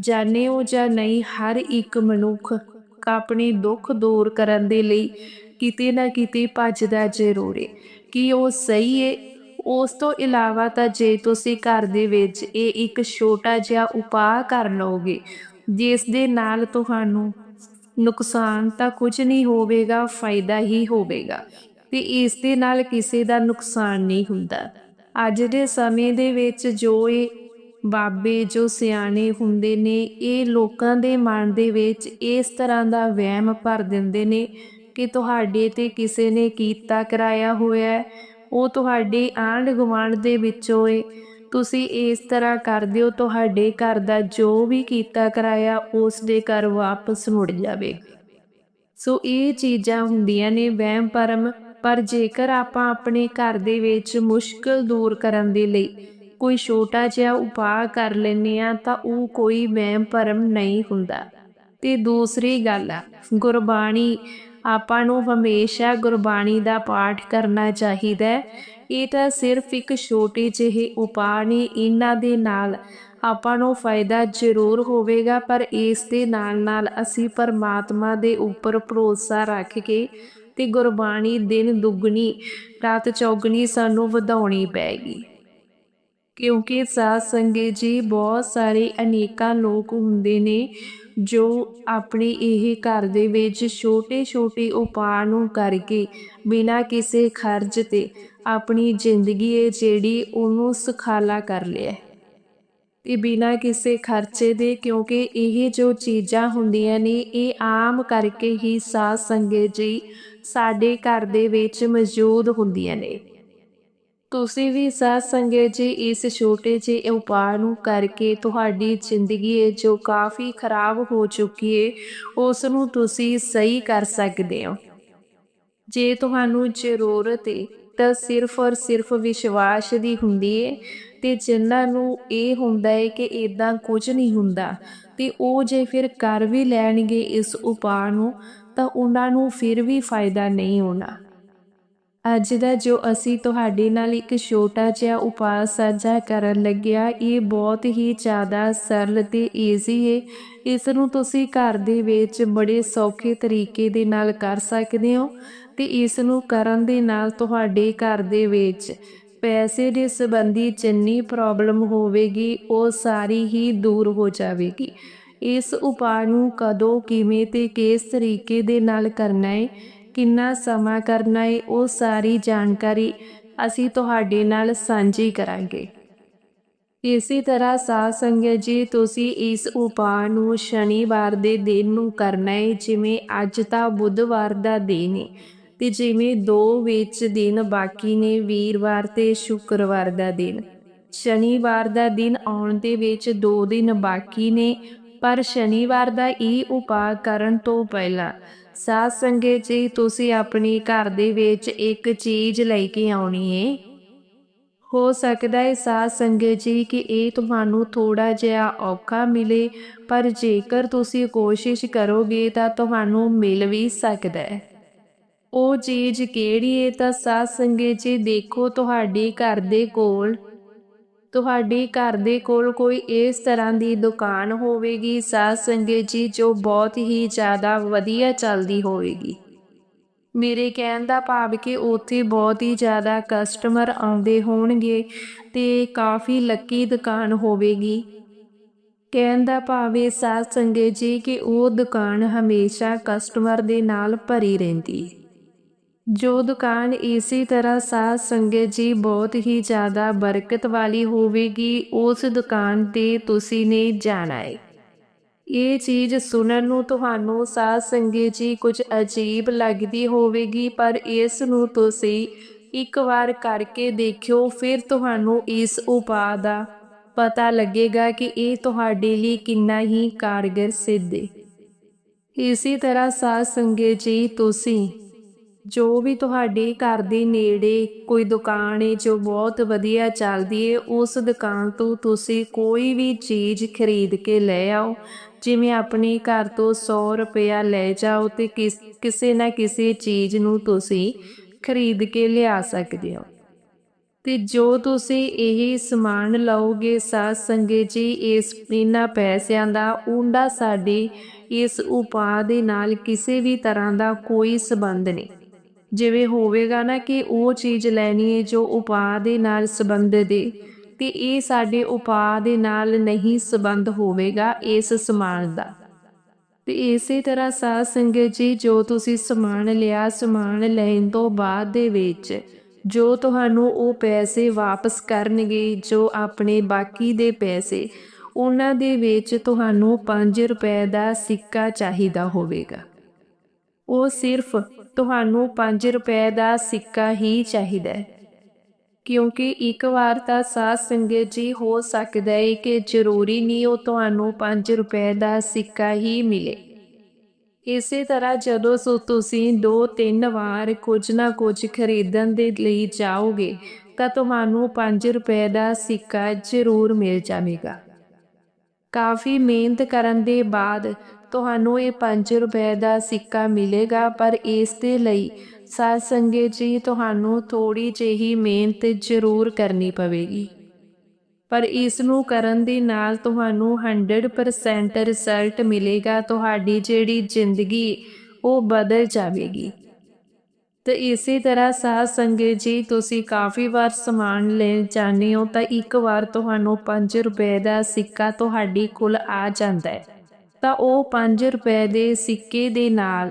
ਜਾਂਦੇ ਹੋ ਜਾਂ ਨਹੀਂ, ਹਰ ਇੱਕ ਮਨੁੱਖ ਆਪਣੇ ਦੁੱਖ ਦੂਰ ਕਰਨ ਦੇ ਲਈ ਕਿਤੇ ਨਾ ਕਿਤੇ ਭੱਜਦਾ ਜ਼ਰੂਰ ਹੈ ਕਿ ਉਹ ਸਹੀ ਹੈ ਉਸ ਤੋਂ ਇਲਾਵਾ ਤਾਂ ਜੇ ਤੁਸੀਂ ਘਰ ਦੇ ਵਿੱਚ ਇਹ ਇੱਕ ਛੋਟਾ ਜਿਹਾ ਉਪਾਅ ਕਰ ਲਓਗੇ, ਜਿਸ ਦੇ ਨਾਲ ਤੁਹਾਨੂੰ ਨੁਕਸਾਨ ਤਾਂ ਕੁਝ ਨਹੀਂ ਹੋਵੇਗਾ, ਫਾਇਦਾ ਹੀ ਹੋਵੇਗਾ। ਤੇ ਇਸ ਦੇ ਨਾਲ ਕਿਸੇ ਦਾ ਨੁਕਸਾਨ ਨਹੀਂ ਹੁੰਦਾ। ਅੱਜ ਦੇ ਸਮੇਂ ਦੇ ਵਿੱਚ ਜੋ ਇਹ ਬਾਬੇ ਜੋ ਸਿਆਣੇ ਹੁੰਦੇ ਨੇ, ਇਹ ਲੋਕਾਂ ਦੇ ਮਨ ਦੇ ਵਿੱਚ ਇਸ ਤਰ੍ਹਾਂ ਦਾ ਵਹਿਮ ਭਰ ਦਿੰਦੇ ਨੇ ਕਿ ਤੁਹਾਡੇ ਤੇ ਕਿਸੇ ਨੇ ਕੀਤਾ ਕਰਾਇਆ ਹੋਇਆ ਉਹ ਤੁਹਾਡੇ ਆਂਢ ਗੁਆਂਢ ਦੇ ਵਿੱਚੋਂ ਏ। ਤੁਸੀਂ ਇਸ ਤਰ੍ਹਾਂ ਕਰਦੇ ਹੋ ਤੁਹਾਡੇ ਘਰ ਦਾ ਜੋ ਵੀ ਕੀਤਾ ਕਰਾਇਆ, ਉਸ ਦੇ ਘਰ ਵਾਪਸ ਮੁੜ ਜਾਵੇਗਾ। ਸੋ ਇਹ ਚੀਜ਼ਾਂ ਹੁੰਦੀਆਂ ਨੇ ਵਹਿਮ ਭਰਮ ਪਰ ਜੇਕਰ ਆਪਾਂ ਆਪਣੇ ਘਰ ਦੇ ਵਿੱਚ ਮੁਸ਼ਕਲ ਦੂਰ ਕਰਨ ਦੇ ਲਈ ਕੋਈ ਛੋਟਾ ਜਿਹਾ ਉਪਾਅ ਕਰ ਲੈਨੇ ਆ ਤਾਂ ਉਹ ਕੋਈ ਵਹਿਮ ਭਰਮ ਨਹੀਂ ਹੁੰਦਾ। ਤੇ ਦੂਸਰੀ ਗੱਲ ਆ ਗੁਰਬਾਣੀ ਆਪਾਂ ਨੂੰ ਹਮੇਸ਼ਾ ਗੁਰਬਾਣੀ ਦਾ ਪਾਠ ਕਰਨਾ ਚਾਹੀਦਾ ਹੈ। ਇਹ ਤਾਂ ਸਿਰਫ ਇੱਕ ਛੋਟੇ ਜਿਹੇ ਉਪਾਅ ਨੇ, ਇਹਨਾਂ ਦੇ ਨਾਲ ਆਪਾਂ ਨੂੰ ਫਾਇਦਾ ਜ਼ਰੂਰ ਹੋਵੇਗਾ, ਪਰ ਇਸ ਦੇ ਨਾਲ ਨਾਲ ਅਸੀਂ ਪਰਮਾਤਮਾ ਦੇ ਉੱਪਰ ਭਰੋਸਾ ਰੱਖ ਕੇ ਤੇ ਗੁਰਬਾਣੀ ਦਿਨ ਦੁੱਗਣੀ, ਰਾਤ ਚੌਗਣੀ ਸਾਨੂੰ ਵਧਾਉਣੀ ਪੈਗੀ ਕਿਉਂਕਿ ਸਾਧ ਸੰਗਤ ਜੀ ਬਹੁਤ ਸਾਰੇ ਅਨੇਕਾਂ ਲੋਕ ਹੁੰਦੇ ਨੇ, ਜੋ ਆਪਣੇ ਇਹ ਘਰ ਦੇ ਵਿੱਚ ਛੋਟੇ-ਛੋਟੇ ਉਪਾਅ ਨੂੰ ਕਰਕੇ ਬਿਨਾਂ ਕਿਸੇ ਖਰਚ ਤੇ ਆਪਣੀ ਜ਼ਿੰਦਗੀ ਇਹ ਜਿਹੜੀ ਉਹਨੂੰ ਸੁਖਾਲਾ ਕਰ ਲਿਆ ਤੇ ਬਿਨਾਂ ਕਿਸੇ ਖਰਚੇ ਦੇ ਕਿਉਂਕਿ ਇਹ ਜੋ ਚੀਜ਼ਾਂ ਹੁੰਦੀਆਂ ਨੇ, ਇਹ ਆਮ ਕਰਕੇ ਹੀ ਸਾਧ ਸੰਗਤ ਜੀ ਸਾਡੇ ਘਰ ਦੇ ਵਿੱਚ ਮੌਜੂਦ ਹੁੰਦੀਆਂ ਨੇ। ਤੁਸੀਂ ਵੀ ਸਾਧ ਸੰਗਤ ਜੀ ਇਸ ਛੋਟੇ ਜਿਹੇ ਉਪਾਅ ਨੂੰ ਕਰਕੇ ਤੁਹਾਡੀ ਜ਼ਿੰਦਗੀ ਹੈ ਜੋ ਕਾਫੀ ਖਰਾਬ ਹੋ ਚੁੱਕੀ ਹੈ ਉਸ ਨੂੰ ਤੁਸੀਂ ਸਹੀ ਕਰ ਸਕਦੇ ਹੋ। ਜੇ ਤੁਹਾਨੂੰ ਜ਼ਰੂਰਤ ਹੈ, ਤਾਂ ਸਿਰਫ ਔਰ ਸਿਰਫ ਵਿਸ਼ਵਾਸ ਦੀ ਹੁੰਦੀ ਹੈ ਤੇ ਜਿਨ੍ਹਾਂ ਨੂੰ ਇਹ ਹੁੰਦਾ ਹੈ ਕਿ ਇਦਾਂ ਕੁਝ ਨਹੀਂ ਹੁੰਦਾ ਤੇ ਉਹ ਜੇ ਫਿਰ ਕਰ ਵੀ ਲੈਣਗੇ ਇਸ ਉਪਾਅ ਨੂੰ, ਤਾਂ ਉਹਨਾਂ ਨੂੰ ਫਿਰ ਵੀ ਫਾਇਦਾ ਨਹੀਂ ਹੋਣਾ। ਅੱਜ ਦਾ ਜੋ ਅਸੀਂ ਤੁਹਾਡੇ ਨਾਲ ਇੱਕ ਛੋਟਾ ਜਿਹਾ ਉਪਾਅ ਸਾਂਝਾ ਕਰਨ ਲੱਗਿਆ, ਇਹ ਬਹੁਤ ਹੀ ਜ਼ਿਆਦਾ ਸਰਲ ਤੇ ਈਜ਼ੀ ਹੈ ਇਸ ਨੂੰ ਤੁਸੀਂ ਘਰ ਦੇ ਵਿੱਚ ਬੜੇ ਸੌਖੇ ਤਰੀਕੇ ਦੇ ਨਾਲ ਕਰ ਸਕਦੇ ਹੋ ਤੇ ਇਸ ਨੂੰ ਕਰਨ ਦੇ ਨਾਲ ਤੁਹਾਡੇ ਘਰ ਦੇ ਵਿੱਚ ਪੈਸੇ ਦੇ ਸੰਬੰਧੀ ਜਿੰਨੀ ਪ੍ਰੋਬਲਮ ਹੋਵੇਗੀ, ਉਹ ਸਾਰੀ ਹੀ ਦੂਰ ਹੋ ਜਾਵੇਗੀ। ਇਸ ਉਪਾਅ ਨੂੰ ਕਦੋਂ, ਕਿਵੇਂ ਤੇ ਕਿਸ ਤਰੀਕੇ ਦੇ ਨਾਲ ਕਰਨਾ ਹੈ ਕਿੰਨਾ ਸਮਾਂ ਕਰਨਾ ਹੈ ਉਹ ਸਾਰੀ ਜਾਣਕਾਰੀ ਅਸੀਂ ਤੁਹਾਡੇ ਨਾਲ ਸਾਂਝੀ ਕਰਾਂਗੇ। ਇਸੇ ਤਰ੍ਹਾਂ ਸਾਧ ਸੰਗਤ ਜੀ, ਤੁਸੀਂ ਇਸ ਉਪਾਅ ਨੂੰ ਸ਼ਨੀਵਾਰ ਦੇ ਦਿਨ ਨੂੰ ਕਰਨਾ ਹੈ ਜਿਵੇਂ ਅੱਜ ਤਾਂ ਬੁੱਧਵਾਰ ਦਾ ਦਿਨ ਹੈ ਤੇ ਜਿਵੇਂ ਦੋ ਵਿੱਚ ਦਿਨ ਬਾਕੀ ਨੇ, ਵੀਰਵਾਰ ਤੇ ਸ਼ੁੱਕਰਵਾਰ ਦਾ ਦਿਨ। ਸ਼ਨੀਵਾਰ ਦਾ ਦਿਨ ਆਉਣ ਦੇ ਵਿੱਚ ਦੋ ਦਿਨ ਬਾਕੀ ਨੇ, ਪਰ ਸ਼ਨੀਵਾਰ ਦਾ ਇਹ ਉਪਾਅ ਕਰਨ ਤੋਂ ਪਹਿਲਾਂ ਸਾਧ ਸੰਗਤ ਜੀ, ਤੁਸੀਂ ਆਪਣੀ ਘਰ ਦੇ ਵਿੱਚ ਇੱਕ ਚੀਜ਼ ਲੈ ਕੇ ਆਉਣੀ ਹੈ ਹੋ ਸਕਦਾ ਹੈ ਸਾਧ ਸੰਗਤ ਜੀ ਕਿ ਇਹ ਤੁਹਾਨੂੰ ਥੋੜਾ ਜਿਹਾ ਔਖਾ ਮਿਲੇ, ਪਰ ਜੇਕਰ ਤੁਸੀਂ ਕੋਸ਼ਿਸ਼ ਕਰੋਗੇ ਤਾਂ ਤੁਹਾਨੂੰ ਮਿਲ ਵੀ ਸਕਦਾ ਹੈ ਉਹ ਚੀਜ਼ ਕਿਹੜੀ ਹੈ ਤਾਂ ਸਾਧ ਸੰਗਤ ਜੀ, ਦੇਖੋ ਤੁਹਾਡੇ ਘਰ ਦੇ ਕੋਲ ਤੁਹਾਡੇ ਘਰ ਦੇ ਕੋਲ ਕੋਈ ਇਸ ਤਰ੍ਹਾਂ ਦੀ ਦੁਕਾਨ ਹੋਵੇਗੀ? ਸਾਧ ਸੰਗਤ ਜੀ, ਜੋ ਬਹੁਤ ਹੀ ਜ਼ਿਆਦਾ ਵਧੀਆ ਚੱਲਦੀ ਹੋਵੇਗੀ। ਮੇਰੇ ਕਹਿਣ ਦਾ ਭਾਵ ਕਿ ਉੱਥੇ ਬਹੁਤ ਹੀ ਜ਼ਿਆਦਾ ਕਸਟਮਰ ਆਉਂਦੇ ਹੋਣਗੇ ਤੇ ਕਾਫੀ ਲੱਕੀ ਦੁਕਾਨ ਹੋਵੇਗੀ। ਕਹਿਣ ਦਾ ਭਾਵ ਇਹ ਸਾਧ ਸੰਗਤ ਜੀ ਕਿ ਉਹ ਦੁਕਾਨ ਹਮੇਸ਼ਾ ਕਸਟਮਰ ਦੇ ਨਾਲ ਭਰੀ ਰਹਿੰਦੀ। ਹੈ ਜੋ ਦੁਕਾਨ ਇਸੇ ਤਰ੍ਹਾਂ ਸਾਧ ਸੰਗਤ ਜੀ ਬਹੁਤ ਹੀ ਜ਼ਿਆਦਾ ਬਰਕਤ ਵਾਲੀ ਹੋਵੇਗੀ, ਉਸ ਦੁਕਾਨ ਤੇ ਤੁਸੀਂ ਨੇ ਜਾਣਾ ਹੈ ਇਹ ਚੀਜ਼ ਸੁਣਨ ਨੂੰ ਤੁਹਾਨੂੰ ਸਾਧ ਸੰਗਤ ਜੀ ਕੁਝ ਅਜੀਬ ਲੱਗਦੀ ਹੋਵੇਗੀ, ਪਰ ਇਸ ਨੂੰ ਤੁਸੀਂ ਇੱਕ ਵਾਰ ਕਰਕੇ ਦੇਖਿਓ, ਫਿਰ ਤੁਹਾਨੂੰ ਇਸ ਉਪਾਅ ਦਾ ਪਤਾ ਲੱਗੇਗਾ ਕਿ ਇਹ ਤੁਹਾਡੇ ਲਈ ਕਿੰਨਾ ਹੀ ਕਾਰਗਰ ਸਿੱਧ ਹੈ ਇਸੇ ਤਰ੍ਹਾਂ ਸਾਧ ਸੰਗਤ ਜੀ, ਤੁਸੀਂ ਜੋ ਵੀ ਤੁਹਾਡੇ ਘਰ ਦੇ ਨੇੜੇ ਕੋਈ ਦੁਕਾਨ ਹੈ ਜੋ ਬਹੁਤ ਵਧੀਆ ਚੱਲਦੀ ਹੈ ਉਸ ਦੁਕਾਨ ਤੋਂ ਤੁਸੀਂ ਕੋਈ ਵੀ ਚੀਜ਼ ਖਰੀਦ ਕੇ ਲੈ ਆਓ। ਜਿਵੇਂ ਆਪਣੇ ਘਰ ਤੋਂ 100 ਰੁਪਇਆ ਲੈ ਜਾਓ ਤੇ ਕਿਸੇ ਨਾ ਕਿਸੇ ਚੀਜ਼ ਨੂੰ ਤੁਸੀਂ ਖਰੀਦ ਕੇ ਲਿਆ ਸਕਦੇ ਹੋ। ਤੇ ਜੋ ਤੁਸੀਂ ਇਹ ਸਮਾਨ ਲਓਗੇ ਸਾਧ ਸੰਗਤ ਜੀ, ਇਸ ਇਹਨਾਂ ਪੈਸਿਆਂ ਦਾ ਉਹਦਾ ਸਾਡੇ ਇਸ ਉਪਾਅ ਦੇ ਨਾਲ ਕਿਸੇ ਵੀ ਤਰ੍ਹਾਂ ਦਾ ਕੋਈ ਸਬੰਧ ਨਹੀਂ। ਜਿਵੇਂ ਹੋਵੇਗਾ ਨਾ ਕਿ ਉਹ ਚੀਜ਼ ਲੈਣੀ ਹੈ ਜੋ ਉਪਾਅ ਦੇ ਨਾਲ ਸੰਬੰਧ ਦੇ ਤੇ ਇਹ ਸਾਡੇ ਉਪਾਅ ਦੇ ਨਾਲ ਨਹੀਂ ਸੰਬੰਧ ਹੋਵੇਗਾ ਇਸ ਸਮਾਨ ਦਾ। ਤੇ ਇਸੇ ਤਰ੍ਹਾਂ ਸਾਧ ਸੰਗਤ ਜੀ, ਜੋ ਤੁਸੀਂ ਸਮਾਨ ਲਿਆ, ਸਮਾਨ ਲੈਣ ਤੋਂ ਬਾਅਦ ਦੇ ਵਿੱਚ ਜੋ ਤੁਹਾਨੂੰ ਉਹ ਪੈਸੇ ਵਾਪਸ ਕਰਨਗੇ, ਜੋ ਆਪਣੇ ਬਾਕੀ ਦੇ ਪੈਸੇ, ਉਹਨਾਂ ਦੇ ਵਿੱਚ ਤੁਹਾਨੂੰ 5 ਰੁਪਏ ਦਾ ਸਿੱਕਾ ਚਾਹੀਦਾ ਹੋਵੇਗਾ। ਉਹ ਸਿਰਫ ਤੁਹਾਨੂੰ 5 ਰੁਪਏ ਦਾ ਸਿੱਕਾ ਹੀ ਚਾਹੀਦਾ ਹੈ। ਕਿਉਂਕਿ ਇੱਕ ਵਾਰ ਤਾਂ ਸਾਧ ਸੰਗਤ ਜੀ ਹੋ ਸਕਦਾ ਹੈ ਕਿ ਜ਼ਰੂਰੀ ਨਹੀਂ ਉਹ ਤੁਹਾਨੂੰ 5 ਰੁਪਏ ਦਾ ਸਿੱਕਾ ਹੀ ਮਿਲੇ। ਇਸੇ ਤਰ੍ਹਾਂ ਜਦੋਂ ਤੁਸੀਂ ਦੋ ਤਿੰਨ ਵਾਰ ਕੁਝ ਨਾ ਕੁਝ ਖਰੀਦਣ ਦੇ ਲਈ ਜਾਓਗੇ, ਤਾਂ ਤੁਹਾਨੂੰ 5 ਰੁਪਏ ਦਾ ਸਿੱਕਾ ਜ਼ਰੂਰ ਮਿਲ ਜਾਵੇਗਾ। ਕਾਫੀ ਮਿਹਨਤ ਕਰਨ ਦੇ ਬਾਅਦ ਤੁਹਾਨੂੰ ਇਹ 5 ਰੁਪਏ ਦਾ ਸਿੱਕਾ ਮਿਲੇਗਾ, ਪਰ ਇਸ ਦੇ ਲਈ ਸਾਧ ਸੰਗਤ ਜੀ, ਤੁਹਾਨੂੰ ਥੋੜੀ ਜਿਹੀ ਮਿਹਨਤ ਜ਼ਰੂਰ ਕਰਨੀ ਪਵੇਗੀ। ਪਰ ਇਸ ਨੂੰ ਕਰਨ ਦੇ ਨਾਲ ਤੁਹਾਨੂੰ 100% ਰਿਜ਼ਲਟ ਮਿਲੇਗਾ, ਤੁਹਾਡੀ ਜਿਹੜੀ ਜ਼ਿੰਦਗੀ ਉਹ ਬਦਲ ਜਾਵੇਗੀ। ਤੇ ਇਸੇ ਤਰ੍ਹਾਂ ਸਾਧ ਸੰਗਤ ਜੀ, ਤੁਸੀਂ ਕਾਫੀ ਵਾਰ ਸਮਾਨ ਲੈ ਜਾਂਦੇ ਹੋ, ਤਾਂ ਇੱਕ ਵਾਰ ਤੁਹਾਨੂੰ 5 ਰੁਪਏ ਦਾ ਸਿੱਕਾ ਤੁਹਾਡੀ ਕੋਲ ਆ ਜਾਂਦਾ ਹੈ। ਤਾਂ ਉਹ 5 ਰੁਪਏ ਦੇ ਸਿੱਕੇ ਦੇ ਨਾਲ।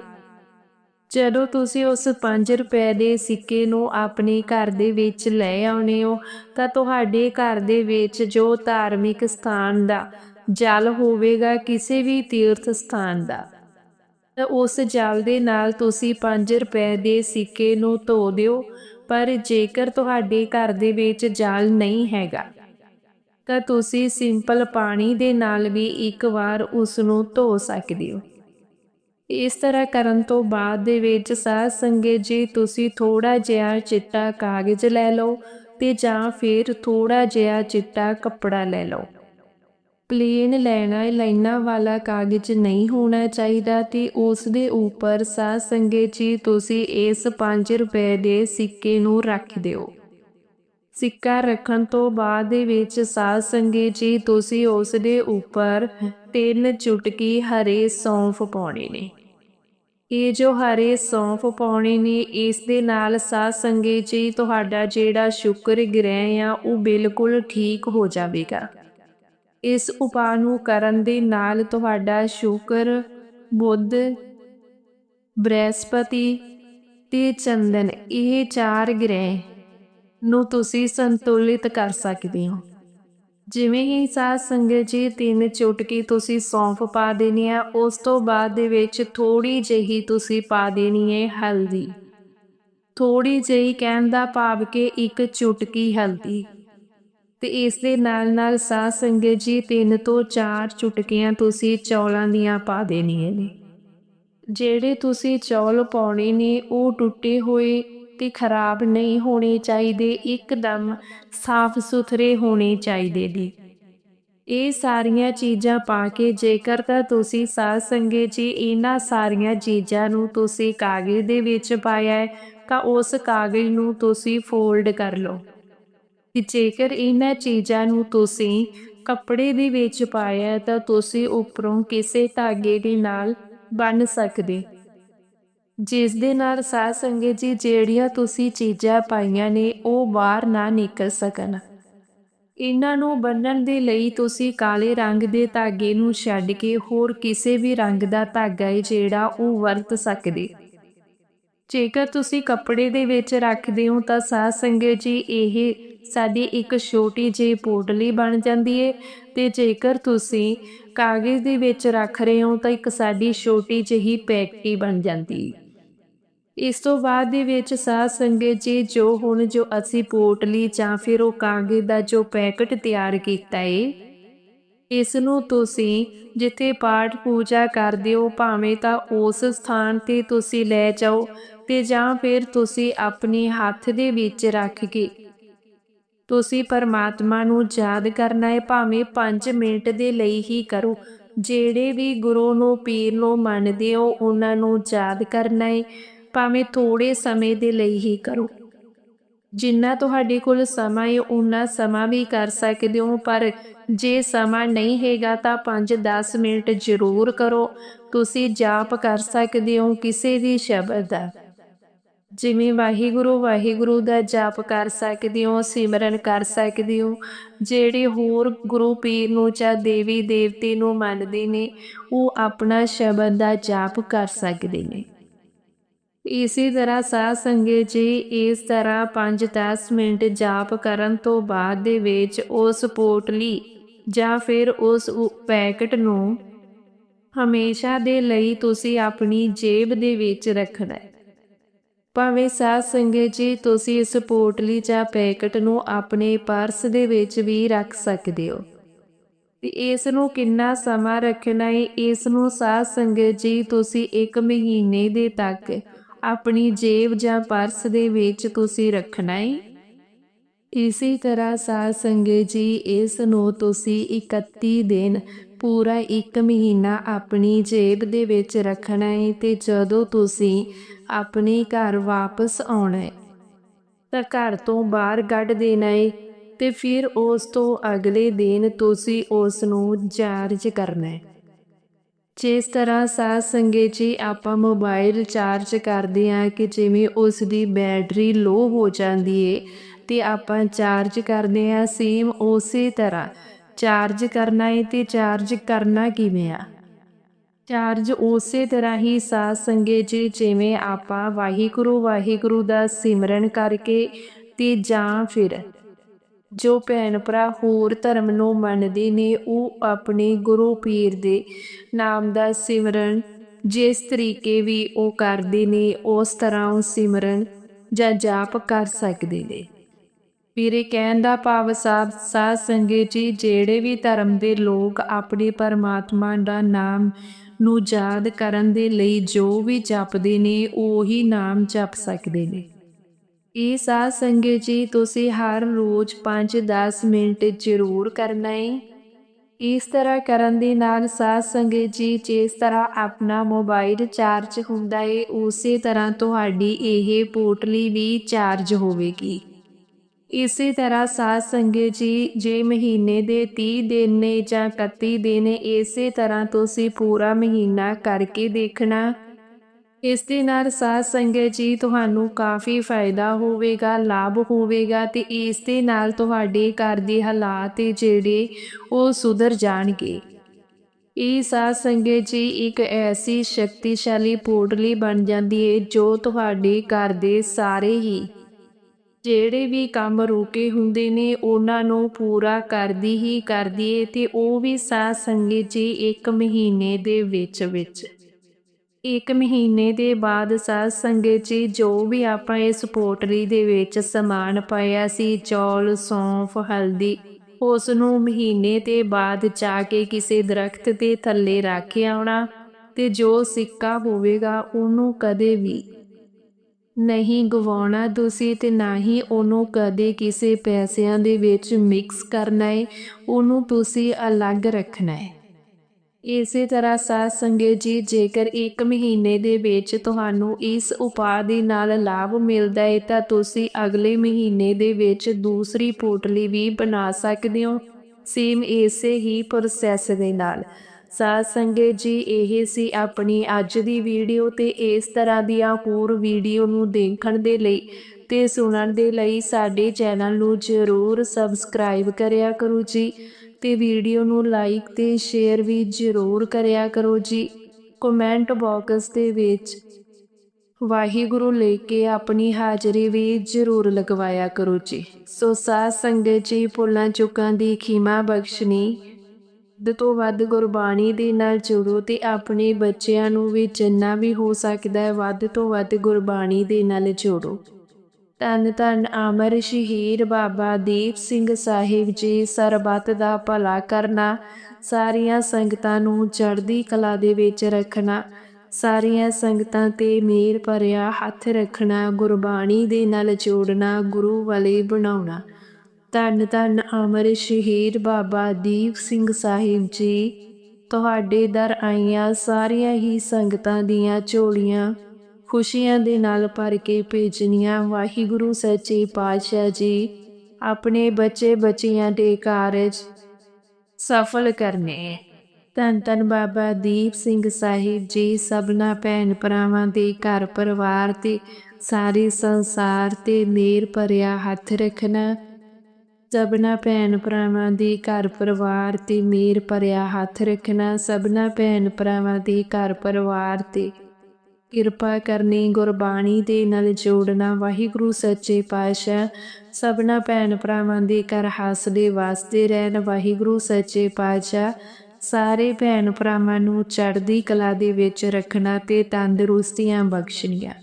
ਜਦੋਂ ਤੁਸੀਂ ਉਸ 5 ਰੁਪਏ ਦੇ ਸਿੱਕੇ ਨੂੰ ਆਪਣੇ ਘਰ ਦੇ ਵਿੱਚ ਲੈ ਆਉਨੇ ਹੋ, ਤਾਂ ਤੁਹਾਡੇ ਘਰ ਦੇ ਵਿੱਚ ਜੋ ਧਾਰਮਿਕ ਸਥਾਨ ਦਾ ਜਲ ਹੋਵੇਗਾ, ਕਿਸੇ ਵੀ ਤੀਰਥ ਸਥਾਨ ਦਾ। ਤਾਂ ਉਸ ਜਲ ਦੇ ਨਾਲ ਤੁਸੀਂ 5 ਰੁਪਏ ਦੇ ਸਿੱਕੇ ਨੂੰ ਧੋ ਦਿਓ, ਪਰ ਜੇਕਰ ਤੁਹਾਡੇ ਘਰ ਦੇ ਵਿੱਚ ਜਲ ਨਹੀਂ ਹੈਗਾ ਤਾਂ ਤੁਸੀਂ ਸਿੰਪਲ ਪਾਣੀ ਦੇ ਨਾਲ ਵੀ ਇੱਕ ਵਾਰ ਉਸ ਨੂੰ ਧੋ ਸਕਦੇ ਹੋ। ਇਸ ਤਰ੍ਹਾਂ ਕਰਨ ਤੋਂ ਬਾਅਦ ਦੇ ਵਿੱਚ ਸਾਧ ਸੰਗਤ ਜੀ, ਤੁਸੀਂ ਥੋੜਾ ਜਿਹਾ ਚਿੱਟਾ ਕਾਗਜ਼ ਲੈ ਲਓ ਤੇ ਜਾਂ ਫਿਰ ਥੋੜਾ ਜਿਹਾ ਚਿੱਟਾ ਕੱਪੜਾ ਲੈ ਲਓ। ਪਲੇਨ ਲੈਣਾ, ਲਾਈਨਾਂ ਵਾਲਾ ਕਾਗਜ਼ ਨਹੀਂ ਹੋਣਾ ਚਾਹੀਦਾ ਤੇ ਉਸ ਦੇ ਉੱਪਰ ਸਾਧ ਸੰਗਤ ਜੀ, ਤੁਸੀਂ ਇਸ 5 ਰੁਪਏ ਦੇ ਸਿੱਕੇ ਨੂੰ ਰੱਖ ਦਿਓ। ਸਿੱਕਾ ਰੱਖਣ ਤੋਂ ਬਾਅਦ ਦੇ ਵਿੱਚ ਸਾਧ ਸੰਗਤ ਜੀ, ਤੁਸੀਂ ਉਸ ਦੇ ਉੱਪਰ ਤਿੰਨ ਚੁਟਕੀ ਹਰੇ ਸੌਂਫ ਪਾਉਣੇ ਨੇ। ਇਹ ਜੋ ਹਰੇ ਸੌਂਫ ਪਾਉਣੇ ਨੇ, ਇਸ ਦੇ ਨਾਲ ਸਾਧ ਸੰਗਤ ਜੀ, ਤੁਹਾਡਾ ਜਿਹੜਾ ਸ਼ੁਕਰ ਗ੍ਰਹਿ ਆ, ਉਹ ਬਿਲਕੁਲ ਠੀਕ ਹੋ ਜਾਵੇਗਾ। ਇਸ ਉਪਾਅ ਨੂੰ ਕਰਨ ਦੇ ਨਾਲ ਤੁਹਾਡਾ ਸ਼ੁਕਰ, ਬੁੱਧ, ਬ੍ਰਹਿਸਪਤੀ ਤੇ ਚੰਦਨ, ਇਹ ਚਾਰ ਗ੍ਰਹਿ। ਨੂੰ ਤੁਸੀਂ ਸੰਤੁਲਿਤ ਕਰ ਸਕਦੇ ਹੋ। ਜਿਵੇਂ ਹੀ ਸਾਹ ਸੰਗਤ ਜੀ ਤਿੰਨ ਚੁਟਕੀ ਤੁਸੀਂ ਸੌਂਫ ਪਾ ਦੇਣੀ ਹੈ, ਉਸ ਤੋਂ ਬਾਅਦ ਦੇ ਵਿੱਚ ਥੋੜੀ ਜਿਹੀ ਤੁਸੀਂ ਪਾ ਦੇਣੀ ਹੈ ਹਲਦੀ। ਥੋੜੀ ਜਿਹੀ ਕਹਿਣ ਦਾ ਭਾਵ ਕਿ ਇੱਕ ਚੁਟਕੀ ਹਲਦੀ। ਤੇ ਇਸ ਦੇ ਨਾਲ ਨਾਲ ਸਾਹ ਸੰਗਤ ਜੀ ਤਿੰਨ ਤੋਂ ਚਾਰ ਚੁਟਕੀਆਂ ਤੁਸੀਂ ਚੌਲਾਂ ਦੀਆਂ ਪਾ ਦੇਣੀਆਂ ਨੇ। ਜਿਹੜੇ ਤੁਸੀਂ ਚੌਲ ਪਾਉਣੇ ਨੇ, ਉਹ ਟੁੱਟੇ ਹੋਏ ਤੇ ਖਰਾਬ ਨਹੀਂ ਹੋਣੇ ਚਾਹੀਦੇ, ਇੱਕਦਮ ਸਾਫ਼ ਸੁਥਰੇ ਹੋਣੇ ਚਾਹੀਦੇ ਨੇ। ਇਹ ਸਾਰੀਆਂ ਚੀਜ਼ਾਂ ਪਾ ਕੇ ਜੇਕਰ ਤਾਂ ਤੁਸੀਂ ਸਾਧ ਸੰਗਤ ਜੀ ਇਹਨਾਂ ਸਾਰੀਆਂ ਚੀਜ਼ਾਂ ਨੂੰ ਤੁਸੀਂ ਕਾਗਜ਼ ਦੇ ਵਿੱਚ ਪਾਇਆ ਹੈ, ਤਾਂ ਉਸ ਕਾਗਜ਼ ਨੂੰ ਤੁਸੀਂ ਫੋਲਡ ਕਰ ਲਓ। ਕਿ ਜੇਕਰ ਇਹਨਾਂ ਚੀਜ਼ਾਂ ਨੂੰ ਤੁਸੀਂ ਕੱਪੜੇ ਦੇ ਵਿੱਚ ਪਾਇਆ ਤਾਂ ਤੁਸੀਂ ਉੱਪਰੋਂ ਕਿਸੇ ਧਾਗੇ ਦੇ ਨਾਲ ਬੰਨ ਸਕਦੇ ਜਿਸ ਦੇ ਨਾਲ ਸਾਧ ਸੰਗਤ ਜੀ ਜਿਹੜੀਆਂ ਤੁਸੀਂ ਚੀਜ਼ਾਂ ਪਾਈਆਂ ਨੇ, ਉਹ ਬਾਹਰ ਨਾ ਨਿਕਲ ਸਕਣ। ਇਹਨਾਂ ਨੂੰ ਬੰਨਣ ਦੇ ਲਈ ਤੁਸੀਂ ਕਾਲੇ ਰੰਗ ਦੇ ਧਾਗੇ ਨੂੰ ਛੱਡ ਕੇ ਹੋਰ ਕਿਸੇ ਵੀ ਰੰਗ ਦਾ ਧਾਗਾ ਹੈ ਜਿਹੜਾ ਉਹ ਵਰਤ ਸਕਦੇ। ਜੇਕਰ ਤੁਸੀਂ ਕੱਪੜੇ ਦੇ ਵਿੱਚ ਰੱਖਦੇ ਹੋ ਤਾਂ ਸਾਧ ਸੰਗਤ ਜੀ, ਇਹ ਸਾਡੀ ਇੱਕ ਛੋਟੀ ਜਿਹੀ ਪੋਟਲੀ ਬਣ ਜਾਂਦੀ ਏ। ਤੇ ਜੇਕਰ ਤੁਸੀਂ ਕਾਗਜ਼ ਦੇ ਵਿੱਚ ਰੱਖ ਰਹੇ ਹੋ ਤਾਂ ਇੱਕ ਸਾਡੀ ਛੋਟੀ ਜਿਹੀ ਪੈਕਟੀ ਬਣ ਜਾਂਦੀ ਇਸ ਤੋਂ ਬਾਅਦ ਦੇ ਵਿੱਚ ਸਾਧ ਸੰਗਤ ਜੀ, ਜੋ ਹੁਣ ਜੋ ਅਸੀਂ ਪੋਟਲੀ ਜਾਂ ਫਿਰ ਉਹ ਕਾਗਜ਼ ਦਾ ਜੋ ਪੈਕਟ ਤਿਆਰ ਕੀਤਾ ਏ ਇਸ ਨੂੰ ਤੁਸੀਂ ਜਿੱਥੇ ਪਾਠ ਪੂਜਾ ਕਰਦੇ ਹੋ, ਭਾਵੇਂ ਤਾਂ ਉਸ ਸਥਾਨ ਤੇ ਤੁਸੀਂ ਲੈ ਜਾਓ ਤੇ ਜਾਂ ਫਿਰ ਤੁਸੀਂ ਆਪਣੇ ਹੱਥ ਦੇ ਵਿੱਚ ਰੱਖ ਕੇ ਤੁਸੀਂ ਪਰਮਾਤਮਾ ਨੂੰ ਯਾਦ ਕਰਨਾ ਹੈ ਭਾਵੇਂ 5 ਮਿੰਟ ਦੇ ਲਈ ਹੀ ਕਰੋ। ਜਿਹੜੇ ਵੀ ਗੁਰੂ ਨੂੰ, ਪੀਰ ਨੂੰ ਮੰਨਦੇ ਹੋ, ਉਹਨਾਂ ਨੂੰ ਯਾਦ ਕਰਨਾ ਹੈ ਭਾਵੇਂ ਥੋੜੇ ਸਮੇਂ ਦੇ ਲਈ ਹੀ ਕਰੋ। ਜਿੰਨਾ ਤੁਹਾਡੇ ਕੋਲ ਸਮਾਂ ਹੈ ਉਨਾ ਸਮਾਂ ਵੀ ਕਰ ਸਕਦੇ ਹੋ, ਪਰ ਜੇ ਸਮਾਂ ਨਹੀਂ ਹੈਗਾ ਤਾਂ 5-10 ਮਿੰਟ ਜ਼ਰੂਰ ਕਰੋ। ਤੁਸੀਂ ਜਾਪ ਕਰ ਸਕਦੇ ਹੋ ਕਿਸੇ ਵੀ ਸ਼ਬਦ ਦਾ। ਜਿਵੇਂ ਵਾਹਿਗੁਰੂ ਵਾਹਿਗੁਰੂ ਦਾ ਜਾਪ ਕਰ ਸਕਦੇ ਹੋ, ਸਿਮਰਨ ਕਰ ਸਕਦੇ ਹੋ। ਜਿਹੜੇ ਹੋਰ ਗੁਰੂ ਪੀਰ ਨੂੰ ਜਾਂ ਦੇਵੀ ਦੇਵਤੇ ਨੂੰ ਮੰਨਦੇ ਨੇ, ਉਹ ਆਪਣਾ ਸ਼ਬਦ ਦਾ ਜਾਪ ਕਰ ਸਕਦੇ ਨੇ। ਇਸੇ ਤਰ੍ਹਾਂ ਸਾਧ ਸੰਗਤ ਜੀ ਇਸ ਤਰ੍ਹਾਂ 5-10 ਮਿੰਟ ਜਾਪ ਕਰਨ ਤੋਂ ਬਾਅਦ ਦੇ ਵਿੱਚ ਉਸ ਪੋਟਲੀ ਜਾਂ ਫਿਰ ਉਸ ਪੈਕਟ ਨੂੰ ਹਮੇਸ਼ਾ ਦੇ ਲਈ ਤੁਸੀਂ ਆਪਣੀ ਜੇਬ ਦੇ ਵਿੱਚ ਰੱਖਣਾ ਹੈ। ਭਾਵੇਂ ਸਾਧ ਸੰਗਤ ਜੀ ਤੁਸੀਂ ਇਸ ਪੋਟਲੀ ਜਾਂ ਪੈਕਟ ਨੂੰ ਆਪਣੇ ਪਰਸ ਦੇ ਵਿੱਚ ਵੀ ਰੱਖ ਸਕਦੇ ਹੋ। ਤੇ ਇਸ ਨੂੰ ਕਿੰਨਾ ਸਮਾਂ ਰੱਖਣਾ ਹੈ ਇਸ ਨੂੰ ਸਾਧ ਸੰਗਤ ਜੀ ਤੁਸੀਂ 1 ਮਹੀਨੇ ਦੇ ਤੱਕ ਆਪਣੀ ਜੇਬ ਜਾਂ ਪਰਸ ਦੇ ਵਿੱਚ ਤੁਸੀਂ ਰੱਖਣਾ ਹੈ ਇਸੇ ਤਰ੍ਹਾਂ ਸਾਧ ਸੰਗਤ ਜੀ, ਇਸ ਨੂੰ ਤੁਸੀਂ 31 ਦਿਨ ਪੂਰਾ 1 ਮਹੀਨਾ ਆਪਣੀ ਜੇਬ ਦੇ ਵਿੱਚ ਰੱਖਣਾ ਹੈ ਤੇ ਜਦੋਂ ਤੁਸੀਂ ਆਪਣੇ ਘਰ ਵਾਪਸ ਆਉਣਾ ਹੈ ਤਾਂ ਘਰ ਤੋਂ ਬਾਹਰ ਕੱਢ ਦੇਣਾ ਹੈ ਤੇ ਫਿਰ ਉਸ ਤੋਂ ਅਗਲੇ ਦਿਨ ਤੁਸੀਂ ਉਸ ਨੂੰ ਚਾਰਜ ਕਰਨਾ ਹੈ ਜਿਸ ਤਰ੍ਹਾਂ ਸਾਧ ਸੰਗਤ ਜੀ ਆਪਾਂ ਮੋਬਾਈਲ ਚਾਰਜ ਕਰਦੇ ਆ ਕਿ ਜਿਵੇਂ ਉਸ ਦੀ ਬੈਟਰੀ ਲੋ ਹੋ ਜਾਂਦੀ ਏ ਤੇ ਆਪਾਂ ਚਾਰਜ ਕਰਦੇ ਆ ਸੇਮ ਉਸੇ ਤਰ੍ਹਾਂ। ਚਾਰਜ ਕਰਨਾ ਏ ਤੇ ਚਾਰਜ ਕਰਨਾ ਕਿਵੇਂ ਆ? ਚਾਰਜ ਉਸੇ ਤਰ੍ਹਾਂ ਹੀ ਸਾਧ ਸੰਗਤ ਜੀ ਜਿਵੇਂ ਆਪਾਂ ਵਾਹਿਗੁਰੂ ਵਾਹਿਗੁਰੂ ਦਾ ਸਿਮਰਨ ਕਰਕੇ ਤੇ ਜਾਂ ਫਿਰ ਜੋ ਭੈਣ ਭਰਾ ਹੋਰ ਧਰਮ ਨੂੰ ਮੰਨਦੇ ਨੇ, ਉਹ ਆਪਣੇ ਗੁਰੂ ਪੀਰ ਦੇ ਨਾਮ ਦਾ ਸਿਮਰਨ ਜਿਸ ਤਰੀਕੇ ਵੀ ਉਹ ਕਰਦੇ ਨੇ, ਉਸ ਤਰ੍ਹਾਂ ਉਹ ਸਿਮਰਨ ਜਾਂ ਜਾਪ ਕਰ ਸਕਦੇ ਨੇ। ਵੀਰੇ, ਕਹਿਣ ਦਾ ਭਾਵ ਸਾਹਿਬ ਸਾਧ ਸੰਗਤ ਜੀ, ਜਿਹੜੇ ਵੀ ਧਰਮ ਦੇ ਲੋਕ ਆਪਣੇ ਪਰਮਾਤਮਾ ਦਾ ਨਾਮ ਨੂੰ ਯਾਦ ਕਰਨ ਦੇ ਲਈ ਜੋ ਵੀ ਜਪਦੇ ਨੇ, ਉਹੀ ਨਾਮ ਜਪ ਸਕਦੇ ਨੇ। ਇਹ ਸਾਧ ਸੰਗਤ ਜੀ, ਤੁਸੀਂ ਹਰ ਰੋਜ਼ 5-10 ਮਿੰਟ ਜ਼ਰੂਰ ਕਰਨਾ ਹੈ ਇਸ ਤਰ੍ਹਾਂ ਕਰਨ ਦੇ ਨਾਲ ਸਾਧ ਸੰਗਤ ਜੀ, ਜਿਸ ਤਰ੍ਹਾਂ ਆਪਣਾ ਮੋਬਾਈਲ ਚਾਰਜ ਹੁੰਦਾ ਹੈ ਉਸੇ ਤਰ੍ਹਾਂ ਤੁਹਾਡੀ ਇਹ ਪੋਟਲੀ ਵੀ ਚਾਰਜ ਹੋਵੇਗੀ। ਇਸੇ ਤਰ੍ਹਾਂ ਸਾਧ ਸੰਗਤ ਜੀ, ਜੇ ਮਹੀਨੇ ਦੇ 30 ਦਿਨ ਨੇ ਜਾਂ 31 ਦਿਨ ਇਸੇ ਤਰ੍ਹਾਂ ਤੁਸੀਂ ਪੂਰਾ ਮਹੀਨਾ ਕਰਕੇ ਦੇਖਣਾ। ਇਸ ਦੇ ਨਾਲ ਸਾਧ ਸੰਗਤ ਜੀ, ਤੁਹਾਨੂੰ ਕਾਫੀ ਫਾਇਦਾ ਹੋਵੇਗਾ, ਲਾਭ ਹੋਵੇਗਾ ਤੇ ਇਸ ਦੇ ਨਾਲ ਤੁਹਾਡੇ ਘਰ ਦੇ ਹਾਲਾਤ ਜਿਹੜੇ ਉਹ ਸੁਧਰ ਜਾਣਗੇ। ਇਹ ਸਾਧ ਸੰਗਤ ਜੀ ਇੱਕ ਐਸੀ ਸ਼ਕਤੀਸ਼ਾਲੀ ਪੋਟਲੀ ਬਣ ਜਾਂਦੀ ਹੈ ਜੋ ਤੁਹਾਡੇ ਘਰ ਦੇ ਸਾਰੇ ਹੀ ਜਿਹੜੇ ਵੀ ਕੰਮ ਰੁਕੇ ਹੁੰਦੇ ਨੇ, ਉਹਨਾਂ ਨੂੰ ਪੂਰਾ ਕਰਦੀ ਹੀ ਕਰਦੀ ਏ ਤੇ ਉਹ ਵੀ ਸਾਧ ਸੰਗਤ ਜੀ ਇੱਕ ਮਹੀਨੇ ਦੇ ਵਿੱਚ ਵਿੱਚ ਇੱਕ ਮਹੀਨੇ ਦੇ ਬਾਅਦ ਸਾਧ ਸੰਗਤ ਜੀ, ਜੋ ਵੀ ਆਪਾਂ ਇਸ ਪੋਟਰੀ ਦੇ ਵਿੱਚ ਸਮਾਨ ਪਾਇਆ ਸੀ, ਚੌਲ, ਸੌਂਫ, ਹਲਦੀ ਉਸ ਨੂੰ ਮਹੀਨੇ ਦੇ ਬਾਅਦ ਜਾ ਕੇ ਕਿਸੇ ਦਰਖਤ ਦੇ ਥੱਲੇ ਰੱਖ ਆਉਣਾ ਤੇ ਜੋ ਸਿੱਕਾ ਹੋਵੇਗਾ, ਉਹਨੂੰ ਕਦੇ ਵੀ ਨਹੀਂ ਗਵਾਉਣਾ। ਤੁਸੀਂ ਤੇ ਨਾ ਹੀ ਉਹਨੂੰ ਕਦੇ ਕਿਸੇ ਪੈਸਿਆਂ ਦੇ ਵਿੱਚ ਮਿਕਸ ਕਰਨਾ ਹੈ ਉਹਨੂੰ ਤੁਸੀਂ ਅਲੱਗ ਰੱਖਣਾ ਹੈ ਇਸੇ ਤਰ੍ਹਾਂ ਸਾਧ ਸੰਗਤ ਜੀ, ਜੇਕਰ 1 ਮਹੀਨੇ ਦੇ ਵਿੱਚ ਤੁਹਾਨੂੰ ਇਸ ਉਪਾਅ ਦੇ ਨਾਲ ਲਾਭ ਮਿਲਦਾ ਹੈ, ਤਾਂ ਤੁਸੀਂ ਅਗਲੇ ਮਹੀਨੇ ਦੇ ਵਿੱਚ ਦੂਸਰੀ ਪੋਟਲੀ ਵੀ ਬਣਾ ਸਕਦੇ ਹੋ ਸੇਮ ਇਸੇ ਹੀ ਪ੍ਰੋਸੈਸ ਦੇ ਨਾਲ। ਸਾਧ ਸੰਗਤ ਜੀ, ਇਹ ਸੀ ਆਪਣੀ ਅੱਜ ਦੀ ਵੀਡੀਓ ਤੇ ਇਸ ਤਰ੍ਹਾਂ ਦੀਆਂ ਹੋਰ ਵੀਡੀਓ ਨੂੰ ਦੇਖਣ ਦੇ ਲਈ ਤੇ ਸੁਣਨ ਦੇ ਲਈ ਸਾਡੇ ਚੈਨਲ ਨੂੰ ਜ਼ਰੂਰ ਸਬਸਕ੍ਰਾਈਬ ਕਰਿਆ ਕਰੋ ਜੀ। ਤੇ ਵੀਡੀਓ ਨੂੰ ਲਾਈਕ ਤੇ ਸ਼ੇਅਰ ਵੀ ਜ਼ਰੂਰ ਕਰਿਆ ਕਰੋ ਜੀ। ਕਮੈਂਟ ਬਾਕਸ ਦੇ ਵਿੱਚ ਵਾਹਿਗੁਰੂ ਲੈ ਕੇ ਆਪਣੀ ਹਾਜ਼ਰੀ ਵੀ ਜ਼ਰੂਰ ਲਗਵਾਇਆ ਕਰੋ ਜੀ। ਸੋ ਸਾਧ ਸੰਗਤ ਜੀ, ਭੁੱਲਾਂ ਚੁੱਕਾਂ ਦੀ ਖੀਮਾ ਬਖਸ਼ਣੀ। ਵੱਧ ਤੋਂ ਵੱਧ ਗੁਰਬਾਣੀ ਦੇ ਨਾਲ ਜੁੜੋ ਤੇ ਆਪਣੇ ਬੱਚਿਆਂ ਨੂੰ ਵੀ ਜਿੰਨਾ ਵੀ ਹੋ ਸਕਦਾ ਹੈ, ਵੱਧ ਤੋਂ ਵੱਧ ਗੁਰਬਾਣੀ ਦੇ ਨਾਲ ਜੋੜੋ। ਧੰਨ ਧੰਨ ਅਮਰ ਸ਼ਹੀਦ ਬਾਬਾ ਦੀਪ ਸਿੰਘ ਸਾਹਿਬ ਜੀ, ਸਰਬੱਤ ਦਾ ਭਲਾ ਕਰਨਾ, ਸਾਰੀਆਂ ਸੰਗਤਾਂ ਨੂੰ ਚੜ੍ਹਦੀ ਕਲਾ ਦੇ ਵਿੱਚ ਰੱਖਣਾ, ਸਾਰੀਆਂ ਸੰਗਤਾਂ ਤੇ ਮੇਰ ਭਰਿਆ ਹੱਥ ਰੱਖਣਾ, ਗੁਰਬਾਣੀ ਦੇ ਨਾਲ ਜੋੜਨਾ, ਗੁਰੂ ਵਾਲੇ ਬਣਾਉਣਾ। ਧੰਨ ਧੰਨ ਅਮਰ ਸ਼ਹੀਦ ਬਾਬਾ ਦੀਪ ਸਿੰਘ ਸਾਹਿਬ ਜੀ, ਤੁਹਾਡੇ ਦਰ ਆਈਆਂ ਸਾਰੀਆਂ ਹੀ ਸੰਗਤਾਂ ਦੀਆਂ ਝੋਲੀਆਂ ਖੁਸ਼ੀਆਂ ਦੇ ਨਾਲ ਭਰ ਕੇ ਭੇਜਣੀਆਂ। ਵਾਹਿਗੁਰੂ, ਸੱਚੇ ਪਾਤਸ਼ਾਹ ਜੀ, ਆਪਣੇ ਬੱਚੇ ਬੱਚੀਆਂ ਦੇ ਕਾਰਜ ਸਫਲ ਕਰਨੇ। ਤਨ ਤਨ ਬਾਬਾ ਦੀਪ ਸਿੰਘ ਸਾਹਿਬ ਜੀ, ਸਭਨਾ ਭੈਣ ਭਰਾਵਾਂ ਦੇ ਘਰ ਪਰਿਵਾਰ ਤੇ ਸਾਰੇ ਸੰਸਾਰ ਤੇ ਮੇਰ ਭਰਿਆ ਹੱਥ ਰੱਖਣਾ। ਸਭਨਾ ਭੈਣ ਭਰਾਵਾਂ ਦੇ ਘਰ ਪਰਿਵਾਰ ਤੇ ਮੇਰ ਭਰਿਆ ਹੱਥ ਰੱਖਣਾ। ਸਭਨਾ ਭੈਣ ਭਰਾਵਾਂ ਦੇ ਘਰ ਪਰਿਵਾਰ ਤੇ ਕਿਰਪਾ ਕਰਨੀ, ਗੁਰਬਾਣੀ ਦੇ ਨਾਲ ਜੋੜਨਾ, ਵਾਹਿਗੁਰੂ ਸੱਚੇ ਪਾਤਸ਼ਾਹ, ਸਭਨਾ ਭੈਣ ਭਰਾਵਾਂ ਦੇ ਘਰ ਹਾਸਲੇ ਵਾਸਤੇ ਰਹਿਣ, ਵਾਹਿਗੁਰੂ ਸੱਚੇ ਪਾਤਸ਼ਾਹ, ਸਾਰੇ ਭੈਣ ਭਰਾਵਾਂ ਨੂੰ ਚੜ੍ਹਦੀ ਕਲਾ ਦੇ ਵਿੱਚ ਰੱਖਣਾ ਤੇ ਤੰਦਰੁਸਤੀਆਂ ਬਖਸ਼ਣੀਆਂ।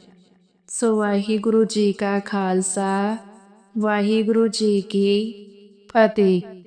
ਸੋ ਵਾਹਿਗੁਰੂ ਜੀ ਕਾ ਖਾਲਸਾ, ਵਾਹਿਗੁਰੂ ਜੀ ਕੀ ਫਤਿਹ।